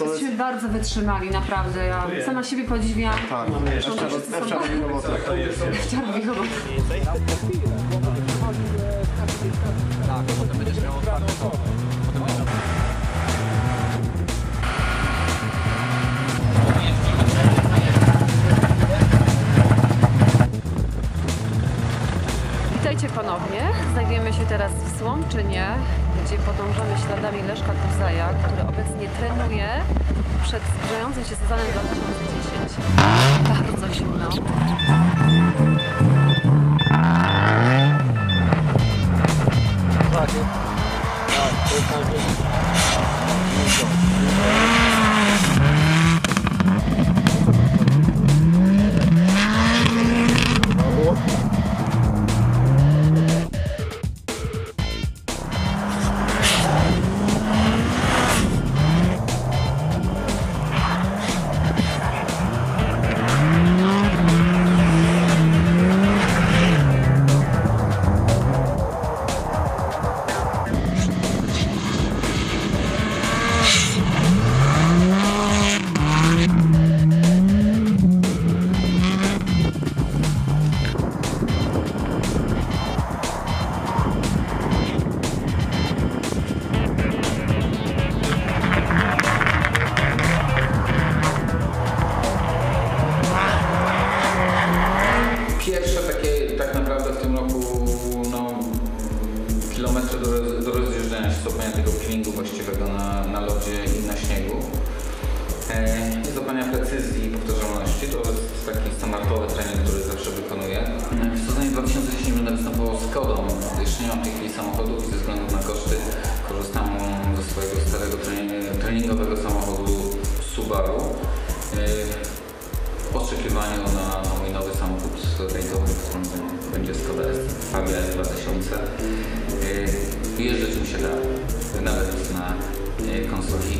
Jesteśmy bardzo wytrzymali, naprawdę. Ja sama siebie podziwiam. Tak, Wszyscy są Ewcia robi robotę. Ewcia robi robotę. Witajcie ponownie. Znajdujemy się teraz w Słomczynie, gdzie podążamy śladami Leszka Kuzaja, który obecnie trenuje przed zbliżającym się sezonem 2010. Bardzo zimno. Pierwsze kilometry do, do rozjeżdżania się, złapania tego peelingu właściwego na, na lodzie i na śniegu. E, złapania precyzji i powtarzalności to jest taki standardowy trening, który zawsze wykonuję. W sezonie 2010 będę występował z Kodą. Jeszcze nie mam w tej chwili samochodu i ze względu na koszty korzystam ze swojego starego trening- treningowego samochodu Subaru. E, w oczekiwaniu na, mój nowy samochód rejdowy, którym będzie- Skoda Fabia S2000. Yy, Jeżdżę czym się da, nawet na konsolach Xbox.